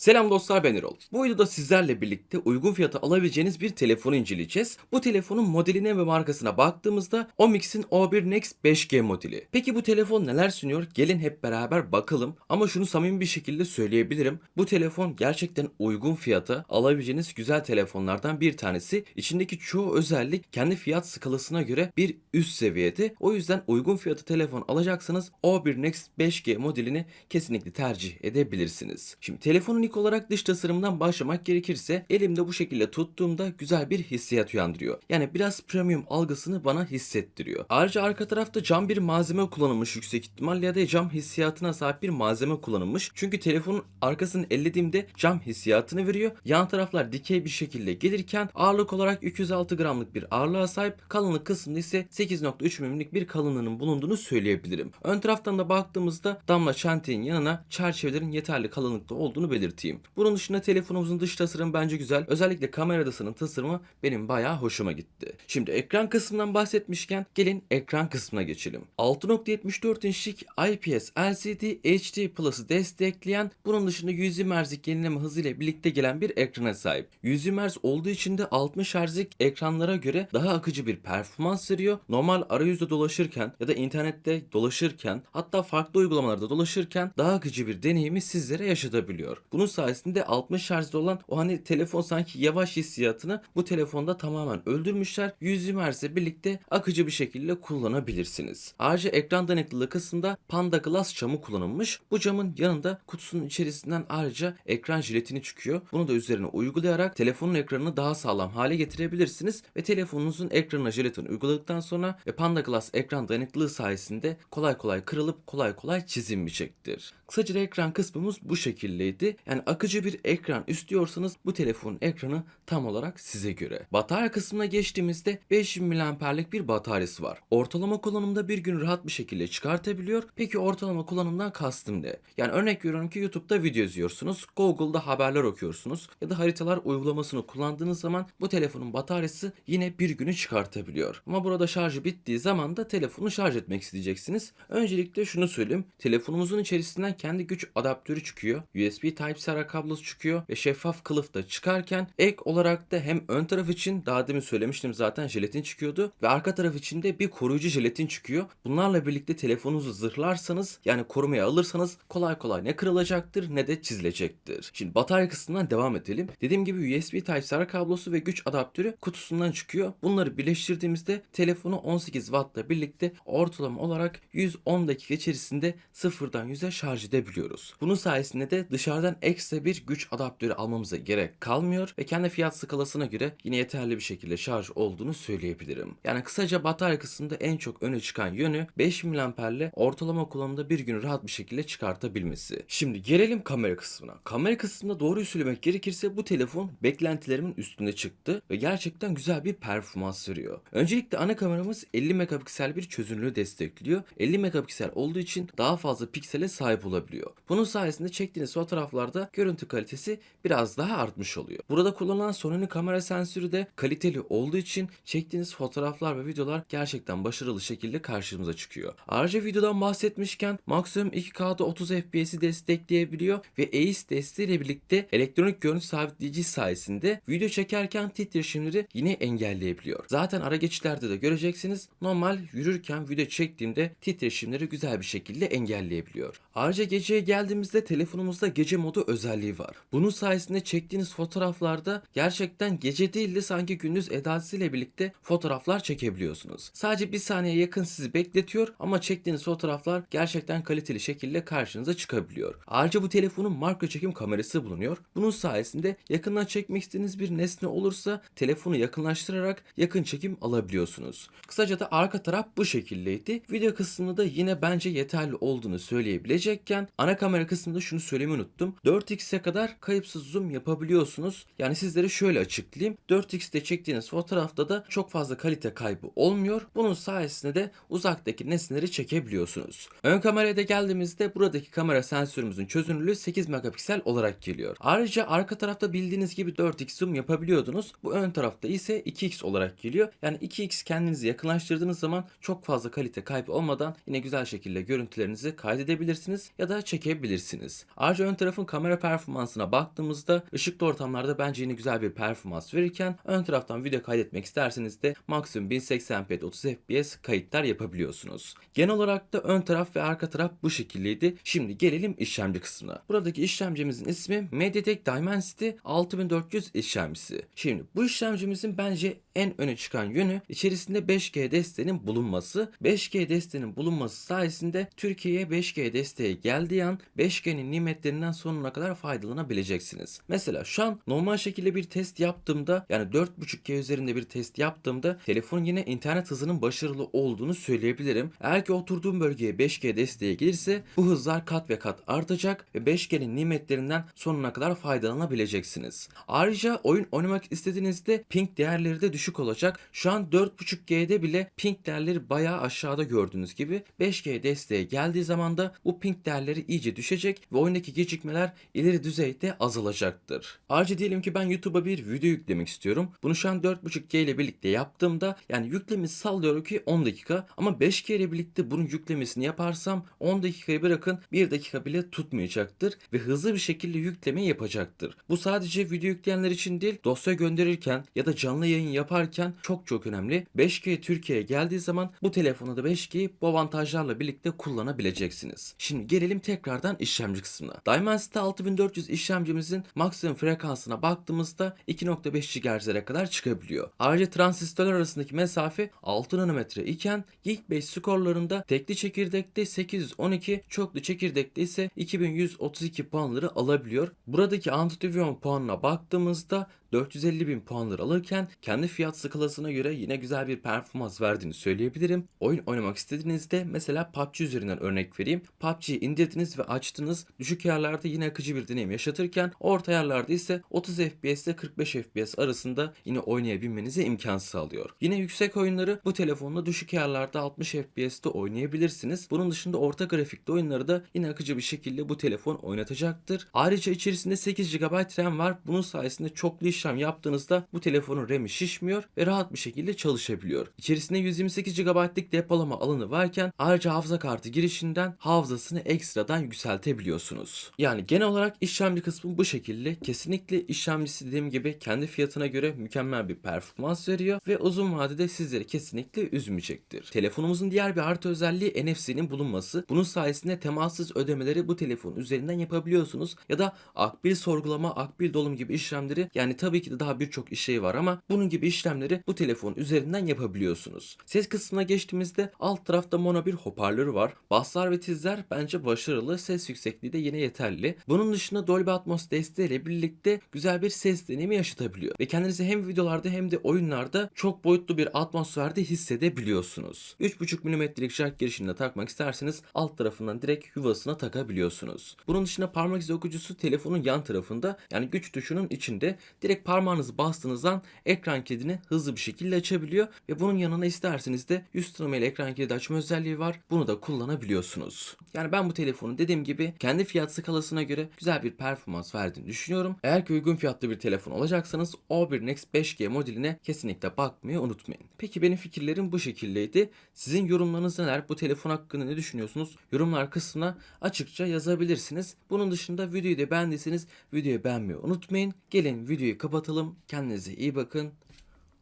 Selam dostlar ben Erol. Bu videoda sizlerle birlikte uygun fiyata alabileceğiniz bir telefonu inceleyeceğiz. Bu telefonun modeline ve markasına baktığımızda Omix'in O1 Next 5G modeli. Peki bu telefon neler sunuyor? Gelin hep beraber bakalım. Ama şunu samimi bir şekilde söyleyebilirim. Bu telefon gerçekten uygun fiyata alabileceğiniz güzel telefonlardan bir tanesi. İçindeki çoğu özellik kendi fiyat skalasına göre bir üst seviyede. O yüzden uygun fiyatı telefon alacaksanız O1 Next 5G modelini kesinlikle tercih edebilirsiniz. Şimdi telefonun ilk olarak dış tasarımdan başlamak gerekirse elimde bu şekilde tuttuğumda güzel bir hissiyat uyandırıyor. Yani biraz premium algısını bana hissettiriyor. Ayrıca arka tarafta cam bir malzeme kullanılmış yüksek ihtimalle ya da cam hissiyatına sahip bir malzeme kullanılmış. Çünkü telefonun arkasını ellediğimde cam hissiyatını veriyor. Yan taraflar dikey bir şekilde gelirken ağırlık olarak 206 gramlık bir ağırlığa sahip. Kalınlık kısmında ise 8.3 mm'lik bir kalınlığının bulunduğunu söyleyebilirim. Ön taraftan da baktığımızda damla çenteğin yanına çerçevelerin yeterli kalınlıkta olduğunu belirteyim. Bunun dışında telefonumuzun dış tasarımı bence güzel. Özellikle kameradasının tasarımı benim bayağı hoşuma gitti. Şimdi ekran kısmından bahsetmişken gelin ekran kısmına geçelim. 6.74 inçlik IPS LCD HD Plus'ı destekleyen bunun dışında 120 Hz'lik yenileme hızıyla birlikte gelen bir ekrana sahip. 120 Hz olduğu için de 60 Hz'lik ekranlara göre daha akıcı bir performans veriyor. Normal arayüzde dolaşırken ya da internette dolaşırken hatta farklı uygulamalarda dolaşırken daha akıcı bir deneyimi sizlere yaşatabiliyor. Bunun sayesinde 60 Hz'de olan o hani telefon sanki yavaş hissiyatını bu telefonda tamamen öldürmüşler. 120 Hz'le birlikte akıcı bir şekilde kullanabilirsiniz. Ayrıca ekran dayanıklılığı kısmında Panda Glass camı kullanılmış. Bu camın yanında kutusunun içerisinden ayrıca ekran jiletini çıkıyor. Bunu da üzerine uygulayarak telefonun ekranını daha sağlam hale getirebilirsiniz ve telefonunuzun ekranına jelatin uyguladıktan sonra ve Panda Glass ekran dayanıklılığı sayesinde kolay kolay kırılıp kolay kolay çizilmeyecektir. Kısaca ekran kısmımız bu şekildeydi. Yani akıcı bir ekran istiyorsanız bu telefonun ekranı tam olarak size göre. Batarya kısmına geçtiğimizde 5000 mAh'lik bir bataryası var. Ortalama kullanımda bir gün rahat bir şekilde çıkartabiliyor. Peki ortalama kullanımdan kastım ne? Yani örnek veriyorum ki YouTube'da video izliyorsunuz, Google'da haberler okuyorsunuz ya da haritalar uygulamasını kullandığınız zaman bu telefonun bataryası yine bir günü çıkartabiliyor. Ama burada şarjı bittiği zaman da telefonu şarj etmek isteyeceksiniz. Öncelikle şunu söyleyeyim. Telefonumuzun içerisinden kendi güç adaptörü çıkıyor. USB Type-C ara kablosu çıkıyor ve şeffaf kılıf da çıkarken ek olarak da hem ön taraf için daha demin söylemiştim zaten jelatin çıkıyordu ve arka taraf için de bir koruyucu jelatin çıkıyor. Bunlarla birlikte telefonunuzu zırhlarsanız yani korumaya alırsanız kolay kolay ne kırılacaktır ne de çizilecektir. Şimdi batarya kısmından devam edelim. Dediğim gibi USB Type-C kablosu ve güç adaptörü kutusundan çıkıyor. Bunları birleştirdiğimizde telefonu 18 Watt'la birlikte ortalama olarak 110 dakika içerisinde sıfırdan 100'e şarj edebiliyoruz. Bunun sayesinde de dışarıdan ekstra bir güç adaptörü almamıza gerek kalmıyor ve kendi fiyat skalasına göre yine yeterli bir şekilde şarj olduğunu söyleyebilirim. Yani kısaca batarya kısmında en çok öne çıkan yönü 5000 mAh'le ortalama kullanımda bir gün rahat bir şekilde çıkartabilmesi. Şimdi gelelim kamera kısmına. Kamera kısmında doğruyu söylemek gerekirse bu telefon beklentilerimin üstünde çıktı ve gerçekten güzel bir performans veriyor. Öncelikle ana kameramız 50 megapiksel bir çözünürlüğü destekliyor. 50 megapiksel olduğu için daha fazla piksele sahip olabiliyor. Bunun sayesinde çektiğiniz fotoğraflarda görüntü kalitesi biraz daha artmış oluyor. Burada kullanılan Sony'nin kamera sensörü de kaliteli olduğu için çektiğiniz fotoğraflar ve videolar gerçekten başarılı şekilde karşımıza çıkıyor. Ayrıca videodan bahsetmişken maksimum 2K'da 30 FPS'i destekleyebiliyor ve AIS desteğiyle birlikte elektronik görüntü sabitleyici sayesinde video çekerken titreşimleri yine engelleyebiliyor. Zaten ara geçişlerde de göreceksiniz normal yürürken video çektiğimde titreşimleri güzel bir şekilde engelleyebiliyor. Ayrıca geceye geldiğimizde telefonumuzda gece modu özelliği var. Bunun sayesinde çektiğiniz fotoğraflarda gerçekten gece değil de sanki gündüz edasıyla birlikte fotoğraflar çekebiliyorsunuz. Sadece bir saniye yakın sizi bekletiyor ama çektiğiniz fotoğraflar gerçekten kaliteli şekilde karşınıza çıkabiliyor. Ayrıca bu telefonun makro çekim kamerası bulunuyor. Bunun sayesinde yakından çekmek istediğiniz bir nesne olursa telefonu yakınlaştırarak yakın çekim alabiliyorsunuz. Kısaca da arka taraf bu şekildeydi. Video kısmında da yine bence yeterli olduğunu söyleyebilecekken ana kamera kısmında şunu söylemeyi unuttum. 4x'e kadar kayıpsız zoom yapabiliyorsunuz. Yani sizlere şöyle açıklayayım. 4x'te çektiğiniz fotoğrafta da çok fazla kalite kaybı olmuyor. Bunun sayesinde de uzaktaki nesneleri çekebiliyorsunuz. Ön kameraya da geldiğimizde buradaki kamera sensörümüzün çözünürlüğü 8 megapiksel olarak geliyor. Ayrıca arka tarafta bildiğiniz gibi 4x zoom yapabiliyordunuz. Bu ön tarafta ise 2x olarak geliyor. Yani 2x kendinizi yakınlaştırdığınız zaman çok fazla kalite kaybı olmadan yine güzel şekilde görüntülerinizi kaydedebilirsiniz ya da çekebilirsiniz. Ayrıca ön tarafın kamera kamera performansına baktığımızda ışıklı ortamlarda bence yine güzel bir performans verirken ön taraftan video kaydetmek isterseniz de maksimum 1080p 30 fps kayıtlar yapabiliyorsunuz. Genel olarak da ön taraf ve arka taraf bu şekildeydi. Şimdi gelelim işlemci kısmına. Buradaki işlemcimizin ismi MediaTek Dimensity 6400 işlemcisi. Şimdi bu işlemcimizin bence en öne çıkan yönü içerisinde 5G desteğinin bulunması. 5G desteğinin bulunması sayesinde Türkiye'ye 5G desteği geldiği an 5G'nin nimetlerinden sonuna kadar faydalanabileceksiniz. Mesela şu an normal şekilde bir test yaptığımda yani 4.5G üzerinde bir test yaptığımda telefonun yine internet hızının başarılı olduğunu söyleyebilirim. Eğer ki oturduğum bölgeye 5G desteği gelirse bu hızlar kat ve kat artacak ve 5G'nin nimetlerinden sonuna kadar faydalanabileceksiniz. Ayrıca oyun oynamak istediğinizde ping değerleri de düşük olacak. Şu an 4.5G'de bile ping değerleri bayağı aşağıda gördüğünüz gibi 5G desteği geldiği zaman da bu ping değerleri iyice düşecek ve oyundaki gecikmeler ileri düzeyde azalacaktır. Ayrıca diyelim ki ben YouTube'a bir video yüklemek istiyorum. Bunu şu an 4.5G ile birlikte yaptığımda yani yüklemesi sallıyorum ki 10 dakika ama 5G ile birlikte bunun yüklemesini yaparsam 10 dakikayı bırakın 1 dakika bile tutmayacaktır ve hızlı bir şekilde yükleme yapacaktır. Bu sadece video yükleyenler için değil dosya gönderirken ya da canlı yayın yaparken çok çok önemli. 5G Türkiye'ye geldiği zaman bu telefonu da 5G'yi bu avantajlarla birlikte kullanabileceksiniz. Şimdi gelelim tekrardan işlemci kısmına. Dimensity 6400 işlemcimizin maksimum frekansına baktığımızda 2.5 GHz'lere kadar çıkabiliyor. Ayrıca transistörler arasındaki mesafe 6 nanometre iken Geekbench skorlarında tekli çekirdekte 812, çoklu çekirdekte ise 2132 puanları alabiliyor. Buradaki Antutuvion puanına baktığımızda 450 bin puanları alırken kendi fiyat skalasına göre yine güzel bir performans verdiğini söyleyebilirim. Oyun oynamak istediğinizde mesela PUBG üzerinden örnek vereyim. PUBG'yi indirdiniz ve açtınız. Düşük yerlerde yine akıcı bir deneyim yaşatırken orta yerlerde ise 30 FPS ile 45 FPS arasında yine oynayabilmenize imkan sağlıyor. Yine yüksek oyunları bu telefonla düşük yerlerde 60 FPS'te oynayabilirsiniz. Bunun dışında orta grafikte oyunları da yine akıcı bir şekilde bu telefon oynatacaktır. Ayrıca içerisinde 8 GB RAM var. Bunun sayesinde çoklu işlem yaptığınızda bu telefonun RAM'i şişmiyor ve rahat bir şekilde çalışabiliyor. İçerisinde 128 GB'lık depolama alanı varken ayrıca hafıza kartı girişinden hafızasını ekstradan yükseltebiliyorsunuz. Yani genel olarak işlemci kısmı bu şekilde. Kesinlikle işlemcisi dediğim gibi kendi fiyatına göre mükemmel bir performans veriyor ve uzun vadede sizleri kesinlikle üzmeyecektir. Telefonumuzun diğer bir artı özelliği NFC'nin bulunması. Bunun sayesinde temassız ödemeleri bu telefon üzerinden yapabiliyorsunuz ya da akbil sorgulama, akbil dolum gibi işlemleri yani tabii ki de daha birçok işlevi var ama bunun gibi işlemleri bu telefon üzerinden yapabiliyorsunuz. Ses kısmına geçtiğimizde alt tarafta mono bir hoparlörü var. Basslar ve tizler bence başarılı. Ses yüksekliği de yine yeterli. Bunun dışında Dolby Atmos desteğiyle birlikte güzel bir ses deneyimi yaşatabiliyor. Ve kendinizi hem videolarda hem de oyunlarda çok boyutlu bir atmosferde hissedebiliyorsunuz. 3.5 mm'lik jack girişini takmak isterseniz alt tarafından direkt yuvasına takabiliyorsunuz. Bunun dışında parmak izi okuyucusu telefonun yan tarafında yani güç tuşunun içinde direkt parmağınızı bastığınızdan ekran kilidini hızlı bir şekilde açabiliyor ve bunun yanına isterseniz de yüz tanımayla ekran kilidi açma özelliği var. Bunu da kullanabiliyorsunuz. Yani ben bu telefonu dediğim gibi kendi fiyat skalasına göre güzel bir performans verdiğini düşünüyorum. Eğer ki uygun fiyatlı bir telefon alacaksanız O1 Next 5G modeline kesinlikle bakmayı unutmayın. Peki benim fikirlerim bu şekildeydi. Sizin yorumlarınız neler? Bu telefon hakkında ne düşünüyorsunuz? Yorumlar kısmına açıkça yazabilirsiniz. Bunun dışında videoyu da beğendiyseniz videoyu beğenmeyi unutmayın. Gelin videoyu kapatalım. Kendinize iyi bakın.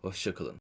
Hoşçakalın.